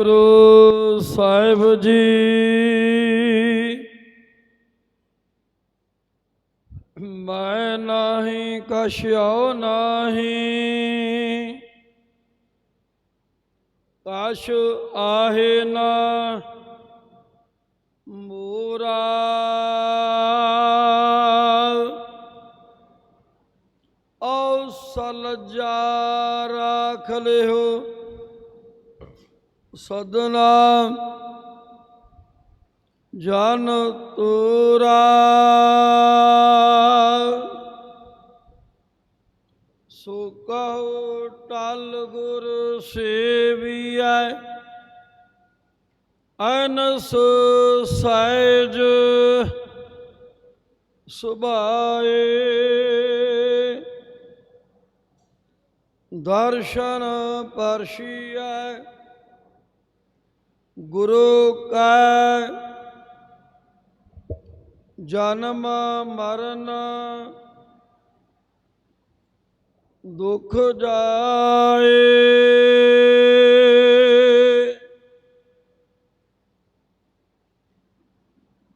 ਗੁਰੂ ਸਾਹਿਬ ਜੀ। ਮੈਂ ਨਾਹੀ, ਕਛਿਓ ਨਾਹੀ। ਕਛ ਆਹੇ ਨਾ, ਮੂਰਾ। ਔਸਲ ਜਾ ਰਾਖ ਲਿਓ। ਸਦਨਾ ਜਨ ਤੁਰਾ ਸੋ ਕਹੋ ਟਲ ਗੁਰ ਸੇਵੀਐ ਅਨਸ ਸਹਿਜ ਸੁਭਾਏ। ਦਰਸ਼ਨ ਪਰਸ਼ੀਐ ਗੁਰੂ ਕੈ ਜਨਮ ਮਰਨ ਦੁਖ ਜਾਏ।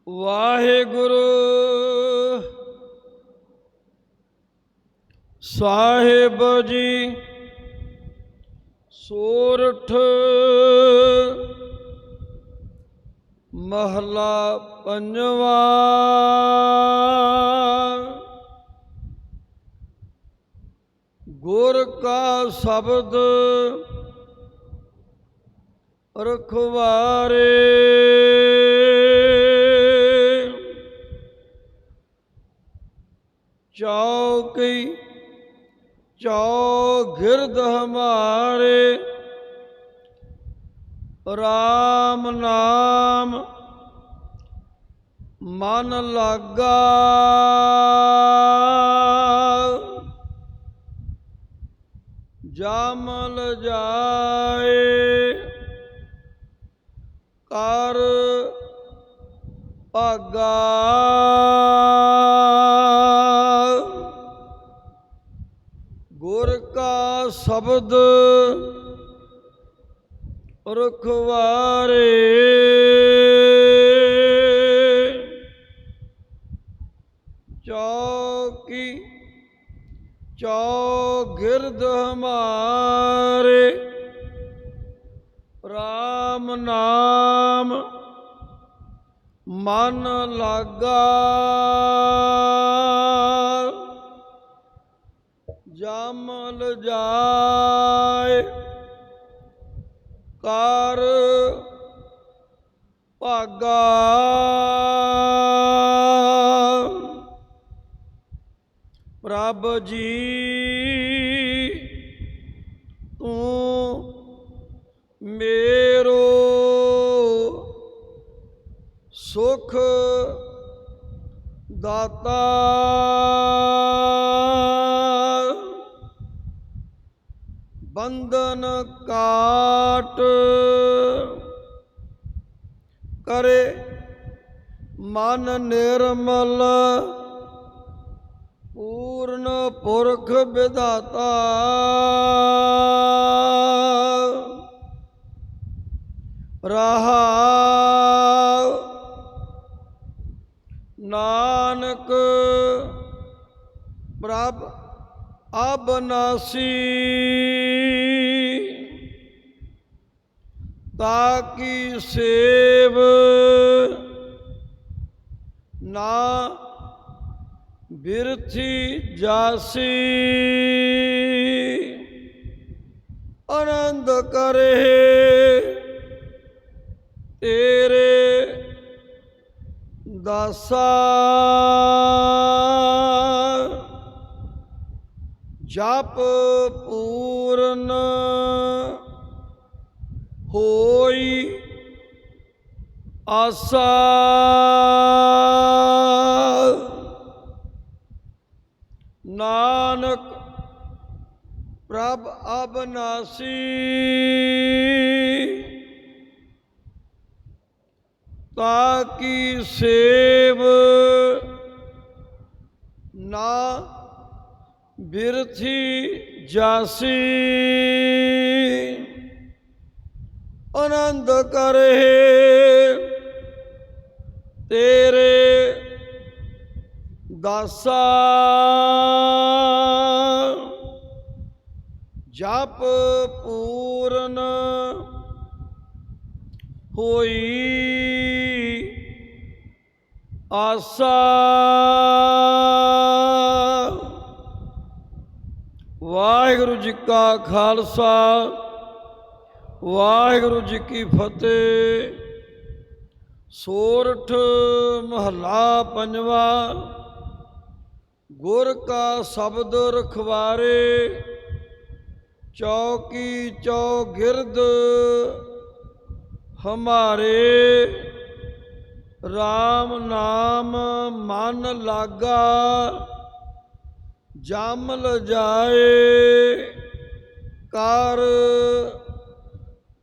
ਵਾਹਿਗੁਰੂ ਸਾਹਿਬ ਜੀ ਸੋਰਠ ਮਹਲਾ ਪੰਜਵਾ। ਗੁਰ ਕਾ ਸ਼ਬਦ ਰਖਵਾਰੇ। ਚੌਕੀ ਚੌ ਗਿਰਦ ਹਮਾਰੇ। ਰਾਮ ਨਾਮ ਮਨ ਲਾਗਾ। ਜਾਮਲ ਜਾਏ ਕਰ ਭਾਗਾ। ਗੁਰ ਕਾ ਸ਼ਬਦ ਰਖਵਾਰੇ। ਚੌਕੀ ਚੌ ਗਿਰਦ ਹਮਾਰੇ। RAM ਨਾਮ ਮਨ ਲਾਗਾ। ਜਮਲ ਜਾਏ ਕਰ ਭਾਗਾ। ਪ੍ਰਭ ਜੀ ਤੂੰ ਮੇਰੋ ਸੁਖ ਦਾਤਾ। ਬੰਧਨ ਕਾਟ ਕਰੇ ਮਨ ਨਿਰਮਲ ਪੂਰਨ ਪੁਰਖ ਵਿਦਾਤਾ ਰਹਾ ਨਾਨਕ ਪ੍ਰਭ ਅਬਨਾਸੀ ਤਾਕੀ ਸੇਵ ਨਾ ਬਿਰਥੀ ਜਾਸੀ। ਆਨੰਦ ਕਰੇ ਤੇਰੇ ਦਾਸਾ। ਜਪ ਪੂਰਨ ਹੋਈ ਆਸਾ। ਨਾਨਕ ਪ੍ਰਭ ਅਬਨਾਸੀ ਤਾਕੀ ਸੇਵ ਨਾ ਬਿਰਥੀ ਜਾਸੀ। ਆਨੰਦ ਕਰੇ। ਤੇਰੇ ਦਾਸਾ ਜਪ ਪੂਰਨ ਹੋਈ ਆਸਾ। ਵਾਹਿਗੁਰੂ ਜੀ ਕਾ ਖਾਲਸਾ। ਵਾਹਿਗੁਰੂ ਜੀ ਕੀ ਫਤਿਹ। ਸੋਰਠ ਮਹੱਲਾ ਪੰਜਵਾ, ਗੁਰ ਕਾ ਸ਼ਬਦ ਰਖਵਾਰੇ, ਚੌਕੀ ਚੌਗਿਰਦ ਹਮਾਰੇ। RAM ਨਾਮ ਮਨ ਲਾਗਾ ਜਮ ਲਜਾਏ ਕਰ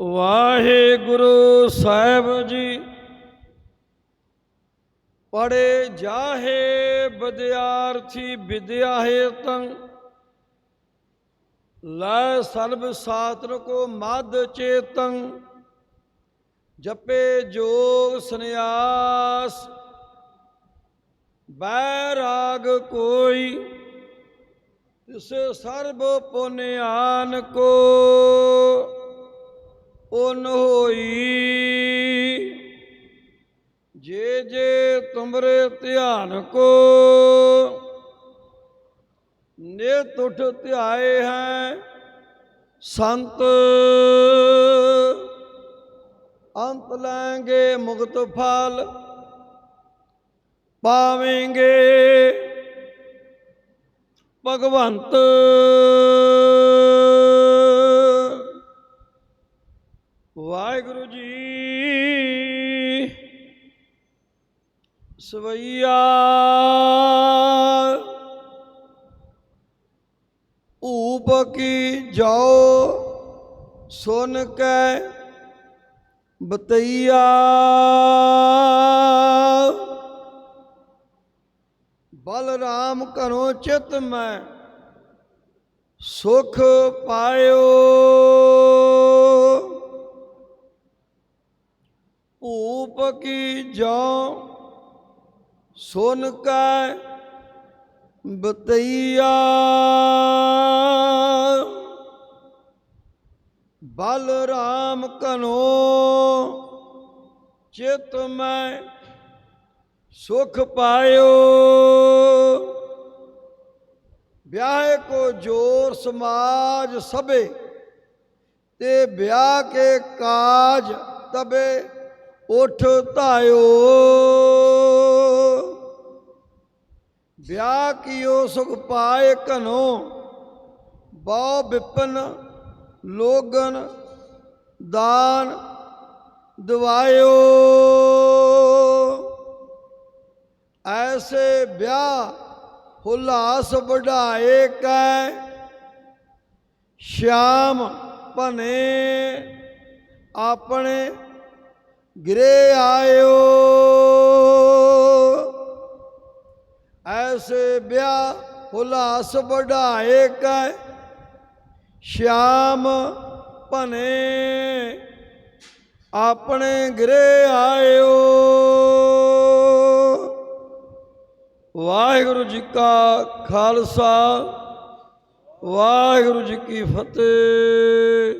ਵਾਹਿਗੁਰੂ ਸਾਹਿਬ ਜੀ ਪੜੇ ਜਾਹੇ ਵਿਦਿਆਰਥੀ ਵਿਦਿਆ ਹੇਤੰ ਲੈ ਸਰਬ ਸਾਤਰ ਕੋ ਮਦ ਚੇਤੰ ਜਪੇ ਜੋਗ ਸੰਿਆਸ ਬੈਰਾਗ ਕੋਈ, ਤਿਸ ਸਰਬ ਪੁਨਿਆਨ ਕੋ। ਉਨ ਹੋਈ। ਜੇ ਜੇ ਤੁਮਰੇ ਧਿਆਨ ਕੋ ਨਿਤ ਉਠ ਧਿਆਏ ਹੈ ਸੰਤ, ਅੰਤ ਲੈਂਗੇ ਮੁਕਤ ਫਲ, ਪਾਵੇਂਗੇ ਭਗਵੰਤ। ਸਵਈਆ। ਊਪ ਕੀ ਜਾਓ, ਸੁਨ ਕੇ ਬਤਈਆ। ਬਲਰਾਮ ਘਰੋਂ ਚਿਤ ਮੈਂ ਸੁਖ ਪਾਇਓ। ਭੂਪ ਕੀ ਜੋ ਸੁਨ ਕੈ ਬਤਈਆ। ਬਲਰਾਮ ਕਨੋ ਚਿਤ ਮੈਂ ਸੁਖ ਪਾਇਓ। ਵਿਆਹ ਕੋ ਜੋਰ ਸਮਾਜ ਸਭੇ, ਤੇ ਵਿਆਹ ਕੇ ਕਾਜ ਤਬੇ ਉਠ ਧਾਇਓ। ਵਿਆਹ ਕੀਓ, ਸੁਖ ਪਾਏ ਘਨੋ, ਬਹੁ ਵਿਪਨ, ਲੋਗਨ, ਦਾਨ ਦਵਾਇਓ। ਐਸੇ ਵਿਆਹ ਹੁਲਾਸ ਵਢਾਏ ਕੈ ਸ਼ਾਮ ਭਨੇ ਆਪਣੇ ਗਿਰੇ ਆਇਓ। ਐਸੇ ਵਿਆਹ ਹੁਲਾਸ ਵਢਾਏ ਕੈ ਸ਼ਾਮ ਭਨੇ ਆਪਣੇ ਗਿਰੇ ਆਇਓ। ਵਾਹਿਗੁਰੂ ਜੀ ਕਾ ਖਾਲਸਾ, ਵਾਹਿਗੁਰੂ ਜੀ ਕੀ ਫਤਿਹ।